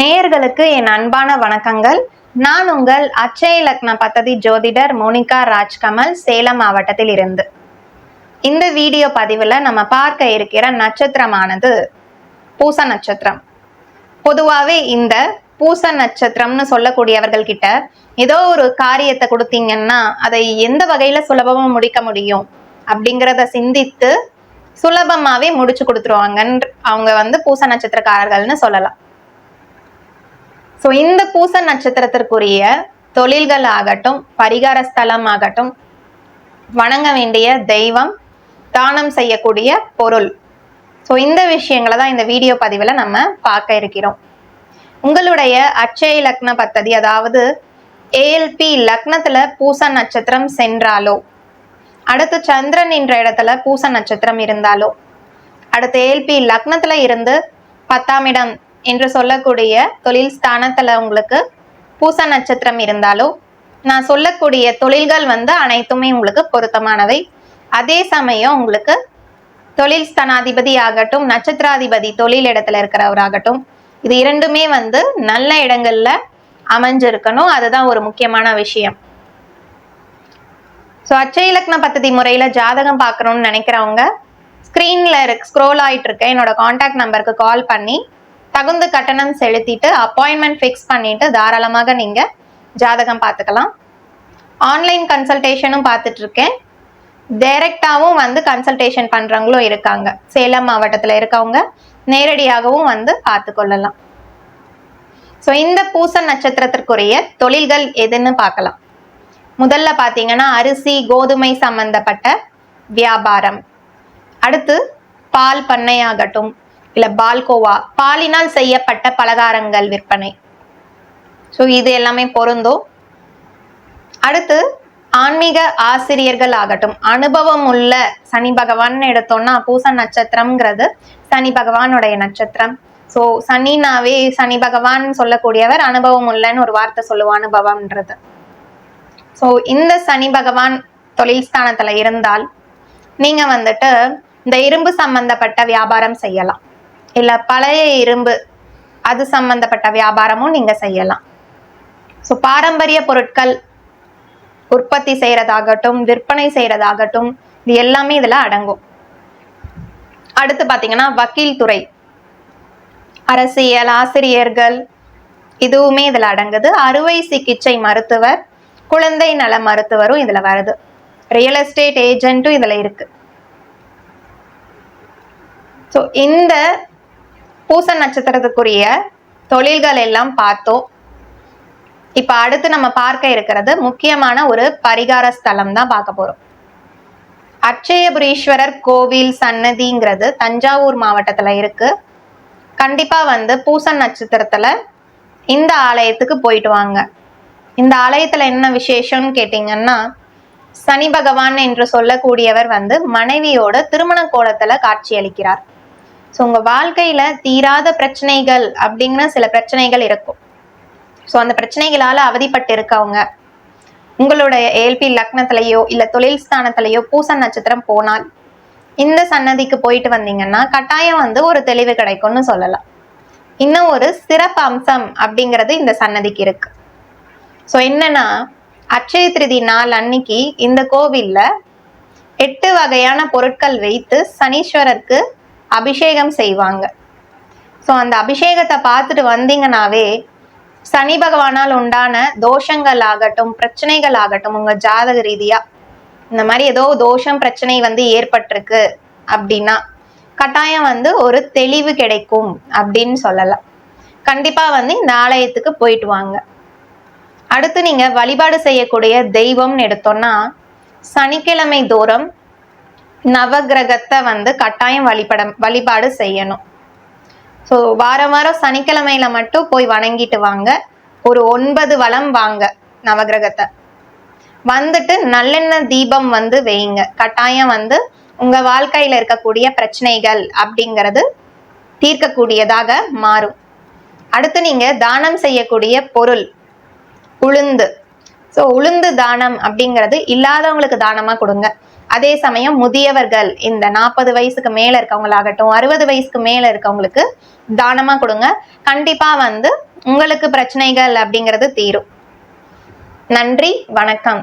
நேயர்களுக்கு என் அன்பான வணக்கங்கள். நான் உங்கள் அச்சய லக்ன பத்ததி ஜோதிடர் மோனிகா ராஜ்கமல் சேலம் மாவட்டத்தில் இருந்து. இந்த வீடியோ பதிவில் நம்ம பார்க்க இருக்கிற நட்சத்திரமானது பூச நட்சத்திரம். பொதுவாகவே இந்த பூச நட்சத்திரம்னு சொல்லக்கூடியவர்கள் கிட்ட ஏதோ ஒரு காரியத்தை கொடுத்தீங்கன்னா அதை எந்த வகையில் சுலபமாக முடிக்க முடியும் அப்படிங்கிறத சிந்தித்து சுலபமாகவே முடிச்சு கொடுத்துருவாங்கன்ற அவங்க வந்து பூச நட்சத்திரக்காரர்கள்னு சொல்லலாம். ஸோ இந்த பூச நட்சத்திரத்திற்குரிய தொழில்கள் ஆகட்டும் பரிகார ஸ்தலம் ஆகட்டும் வணங்க வேண்டிய தெய்வம் தானம் செய்யக்கூடிய பொருள். ஸோ இந்த விஷயங்களை தான் இந்த வீடியோ பதிவில் நம்ம பார்க்க இருக்கிறோம். உங்களுடைய அச்சய லக்ன பத்ததி அதாவது ஏஎல்பி லக்னத்தில் பூச நட்சத்திரம் சென்றாலோ அடுத்து சந்திரன் என்ற இடத்துல பூச நட்சத்திரம் இருந்தாலோ அடுத்து ஏஎல்பி லக்னத்துல இருந்து பத்தாம் இடம் என்று சொல்லக்கூடிய தொழில் ஸ்தானத்துல உங்களுக்கு பூச நட்சத்திரம் இருந்தாலோ நான் சொல்லக்கூடிய தொழில்கள் வந்து அனைத்துமே உங்களுக்கு பொருத்தமானவை. அதே சமயம் உங்களுக்கு தொழில் ஸ்தானாதிபதி ஆகட்டும் நட்சத்திராதிபதி தொழில் இடத்துல இருக்கிறவராகட்டும் இது இரண்டுமே வந்து நல்ல இடங்கள்ல அமைஞ்சிருக்கணும். அதுதான் ஒரு முக்கியமான விஷயம். ஸோ அச்சய இலக்கண பദ്ധதி முறையில் ஜாதகம் பார்க்கணும்னு நினைக்கிறவங்க ஸ்க்ரீனில் இருக்கு ஸ்க்ரோல் ஆகிட்டு இருக்க என்னோட காண்டாக்ட் நம்பருக்கு கால் பண்ணி தகுந்த கட்டணம் செலுத்திட்டு அப்பாயின்மெண்ட் ஃபிக்ஸ் பண்ணிட்டு தாராளமாக நீங்கள் ஜாதகம் பார்த்துக்கலாம். ஆன்லைன் கன்சல்டேஷனும் பார்த்துட்டு இருக்கேன். டைரக்டாகவும் வந்து கன்சல்டேஷன் பண்ணுறவங்களும் இருக்காங்க. சேலம் மாவட்டத்தில் இருக்கவங்க நேரடியாகவும் வந்து பார்த்து கொள்ளலாம். ஸோ இந்த பூச நட்சத்திரத்திற்குரிய தொழில்கள் எதுன்னு பார்க்கலாம். முதல்ல பார்த்தீங்கன்னா அரிசி கோதுமை சம்பந்தப்பட்ட வியாபாரம். அடுத்து பால் பண்ணையாகட்டும் இல்லை பால்கோவா பாலினால் செய்யப்பட்ட பலகாரங்கள் விற்பனை. ஸோ இது எல்லாமே பொருந்தும் அடுத்து ஆன்மீக ஆசிரியர்கள் ஆகட்டும் அனுபவம் உள்ள சனி பகவான் எடுத்தோம்னா பூச நட்சத்திரம்ங்கிறது சனி பகவானுடைய நட்சத்திரம். ஸோ சனினாவே சனி பகவான் சொல்லக்கூடியவர் அனுபவம் உள்ளன்னு ஒரு வார்த்தை சொல்லுவோம் அனுபவம்ன்றது. ஸோ இந்த சனி பகவான் தொழில் ஸ்தானத்துல இருந்தால் நீங்க வந்துட்டு இந்த இரும்பு சம்பந்தப்பட்ட வியாபாரம் செய்யலாம். இல்ல பழைய இரும்பு அது சம்பந்தப்பட்ட வியாபாரமும் நீங்க செய்யலாம். ஸோ பாரம்பரிய பொருட்கள் உற்பத்தி செய்யறதாகட்டும் விற்பனை செய்யறதாகட்டும் இது எல்லாமே இதுல அடங்கும். அடுத்து பாத்தீங்கன்னா வக்கீல் துறை. அரசியல் ஆசிரியர்கள் இதுவுமே இதுல அடங்குது. அறுவை சிகிச்சை மருத்துவர் குழந்தை நல மருத்துவரும் இதுல வருது. ரியல் எஸ்டேட் ஏஜென்ட்டும் இதுல இருக்கு. ஸோ இந்த பூச நட்சத்திரத்துக்குரிய தொழில்கள் எல்லாம் பார்த்தோம். இப்ப அடுத்து நம்ம பார்க்க இருக்கிறது முக்கியமான ஒரு பரிகார ஸ்தலம் தான் பார்க்க போறோம். அட்சயபுரீஸ்வரர் கோவில் சன்னதிங்கிறது தஞ்சாவூர் மாவட்டத்துல இருக்கு. கண்டிப்பா வந்து பூச நட்சத்திரத்துல இந்த ஆலயத்துக்கு போயிட்டு வாங்க. இந்த ஆலயத்துல என்ன விசேஷம்னு கேட்டீங்கன்னா சனி பகவான் என்று சொல்லக்கூடியவர் வந்து மனைவியோட திருமண கோலத்துல காட்சி அளிக்கிறார் ஸோ உங்கள் வாழ்க்கையில் தீராத பிரச்சனைகள் அப்படிங்கிற சில பிரச்சனைகள் இருக்கும். ஸோ அந்த பிரச்சனைகளால் அவதிப்பட்டு இருக்கவங்க உங்களுடைய ஏல்பி லக்னத்திலையோ இல்லை தொழில் ஸ்தானத்திலையோ பூச நட்சத்திரம் போனால் இந்த சன்னதிக்கு போயிட்டு வந்தீங்கன்னா கட்டாயம் வந்து ஒரு தெளிவு கிடைக்கும்னு சொல்லலாம். இன்னும் ஒரு சிறப்பு அம்சம் அப்படிங்கிறது இந்த சன்னதிக்கு இருக்கு. ஸோ என்னன்னா அட்சய திருதி நாள் அன்னைக்கு இந்த கோவில்ல எட்டு வகையான பொருட்கள் வைத்து சனீஸ்வரருக்கு அபிஷேகம் செய்வாங்க. ஸோ அந்த அபிஷேகத்தை பார்த்துட்டு வந்தீங்கனாவே சனி பகவானால் உண்டான தோஷங்கள் ஆகட்டும் பிரச்சனைகள் ஆகட்டும் உங்க ஜாதக ரீதியா இந்த மாதிரி ஏதோ தோஷம் பிரச்சனை வந்து ஏற்பட்டிருக்கு அப்படின்னா கட்டாயம் வந்து ஒரு தெளிவு கிடைக்கும் அப்படின்னு சொல்லலாம். கண்டிப்பா வந்து இந்த ஆலயத்துக்கு போயிட்டு வாங்க. அடுத்து நீங்க வழிபாடு செய்யக்கூடிய தெய்வம்னு எடுத்தோம்னா சனிக்கிழமை தோறும் நவகிரகத்தை வந்து கட்டாயம் வழிபட வழிபாடு செய்யணும். ஸோ வாரம் வாரம் சனிக்கிழமையில மட்டும் போய் வணங்கிட்டு வாங்க. ஒரு ஒன்பது வளம் வாங்க நவகிரகத்தை. வந்துட்டு நல்லெண்ணெய் தீபம் வந்து வைங்க. கட்டாயம் வந்து உங்க வாழ்க்கையில இருக்கக்கூடிய பிரச்சனைகள் அப்படிங்கிறது தீர்க்கக்கூடியதாக மாறும். அடுத்து நீங்க தானம் செய்யக்கூடிய பொருள் உளுந்து. ஸோ உளுந்து தானம் அப்படிங்கிறது இல்லாதவங்களுக்கு தானமா கொடுங்க. அதே சமயம் முதியவர்கள் இந்த நாற்பது வயசுக்கு மேல இருக்கவங்களாகட்டும் அறுபது வயசுக்கு மேல இருக்கவங்களுக்கு தானமா கொடுங்க. கண்டிப்பா வந்து உங்களுக்கு பிரச்சனைகள் அப்படிங்கிறது தீரும். நன்றி வணக்கம்.